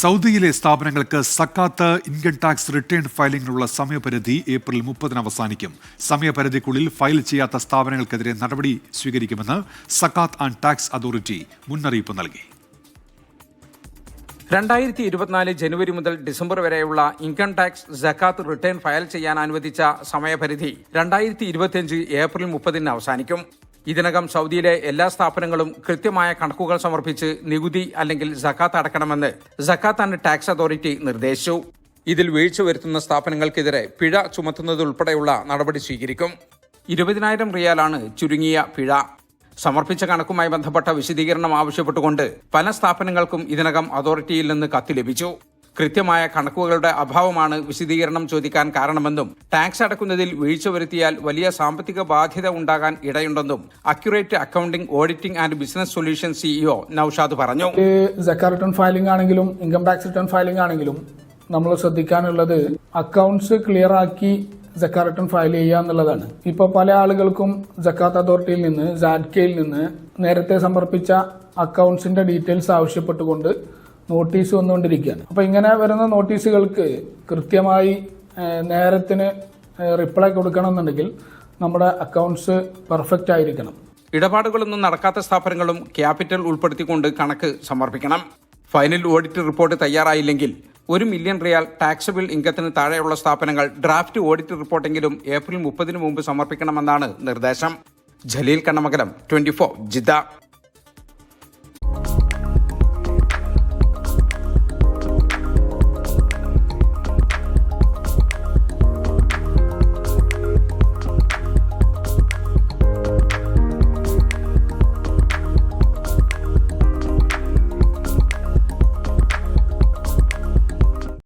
സൗദിയിലെ സ്ഥാപനങ്ങൾക്ക് സക്കാത്ത് ഇൻകം ടാക്സ് റിട്ടേൺ ഫയലിംഗിനുള്ള സമയപരിധി ഏപ്രിൽ മുപ്പതിന് അവസാനിക്കും. സമയപരിധിക്കുള്ളിൽ ഫയൽ ചെയ്യാത്ത സ്ഥാപനങ്ങൾക്കെതിരെ നടപടി സ്വീകരിക്കുമെന്ന് സക്കാത്ത് ആൻഡ് ടാക്സ് അതോറിറ്റി മുന്നറിയിപ്പ് നൽകി. രണ്ടായിരത്തി ഇരുപത്തിനാല് ജനുവരി മുതൽ ഡിസംബർ വരെയുള്ള ഇൻകം ടാക്സ് ജക്കാത്ത് റിട്ടേൺ ഫയൽ ചെയ്യാൻ അനുവദിച്ച സമയപരിധി രണ്ടായിരത്തി ഇരുപത്തിയഞ്ച് ഏപ്രിൽ മുപ്പതിന് അവസാനിക്കും. ഇതിനകം സൗദിയിലെ എല്ലാ സ്ഥാപനങ്ങളും കൃത്യമായ കണക്കുകൾ സമർപ്പിച്ച് നികുതി അല്ലെങ്കിൽ ജക്കാത്ത് അടക്കണമെന്ന് ജക്കാത്ത് ആൻഡ് ടാക്സ് അതോറിറ്റി നിർദ്ദേശിച്ചു. ഇതിൽ വീഴ്ച വരുത്തുന്ന സ്ഥാപനങ്ങൾക്കെതിരെ പിഴ ചുമത്തുന്നതുൾപ്പെടെയുള്ള നടപടി സ്വീകരിക്കും. ഇരുപതിനായിരം റിയാലാണ് ചുരുങ്ങിയ പിഴ. സമർപ്പിച്ച കണക്കുമായി ബന്ധപ്പെട്ട വിശദീകരണം ആവശ്യപ്പെട്ടുകൊണ്ട് പല സ്ഥാപനങ്ങൾക്കും ഇതിനകം അതോറിറ്റിയിൽ നിന്ന് കത്ത് ലഭിച്ചു. കൃത്യമായ കണക്കുകളുടെ അഭാവമാണ് വിശദീകരണം ചോദിക്കാൻ കാരണമെന്നും ടാക്സ് അടക്കുന്നതിൽ വീഴ്ച വരുത്തിയാൽ വലിയ സാമ്പത്തിക ബാധ്യത ഉണ്ടാകാൻ ഇടയുണ്ടെന്നും accurate accounting auditing and business solution CEO Naushad പറഞ്ഞു. റിട്ടേൺ ഫയലിംഗ് ആണെങ്കിലും ഇൻകം ടാക്സ് റിട്ടേൺ ഫയലിംഗ് ആണെങ്കിലും നമ്മൾ ശ്രദ്ധിക്കാനുള്ളത് അക്കൗണ്ട്സ് ക്ലിയർ ആക്കി റിട്ടേൺ ഫയൽ ചെയ്യുക എന്നുള്ളതാണ്. ഇപ്പൊ പല ആളുകൾക്കും ജക്കാത്ത് അതോറിറ്റിയിൽ നിന്ന് ജാഡ്കയിൽ നിന്ന് നേരത്തെ സമർപ്പിച്ച അക്കൗണ്ട്സിന്റെ ഡീറ്റെയിൽസ് ആവശ്യപ്പെട്ടുകൊണ്ട് നോട്ടീസ് വന്നുകൊണ്ടിരിക്കുകയാണ്. അപ്പോൾ ഇങ്ങനെ വരുന്ന നോട്ടീസുകൾക്ക് കൃത്യമായി നേരത്തിന് റിപ്ലൈ കൊടുക്കണമെന്നുണ്ടെങ്കിൽ നമ്മുടെ അക്കൗണ്ട്സ് പെർഫെക്റ്റ് ആയിരിക്കണം. ഇടപാടുകളൊന്നും നടക്കാത്ത സ്ഥാപനങ്ങളും ക്യാപിറ്റൽ ഉൾപ്പെടുത്തിക്കൊണ്ട് കണക്ക് സമർപ്പിക്കണം. ഫൈനൽ ഓഡിറ്റ് റിപ്പോർട്ട് തയ്യാറായില്ലെങ്കിൽ ഒരു മില്യൺ റിയാൽ ടാക്സബിൾ ഇൻകത്തിന് താഴെയുള്ള സ്ഥാപനങ്ങൾ ഡ്രാഫ്റ്റ് ഓഡിറ്റ് റിപ്പോർട്ടെങ്കിലും ഏപ്രിൽ മുപ്പതിന് മുമ്പ് സമർപ്പിക്കണമെന്നാണ് നിർദ്ദേശം. Jaleel Kannamangalam twenty Jeddah.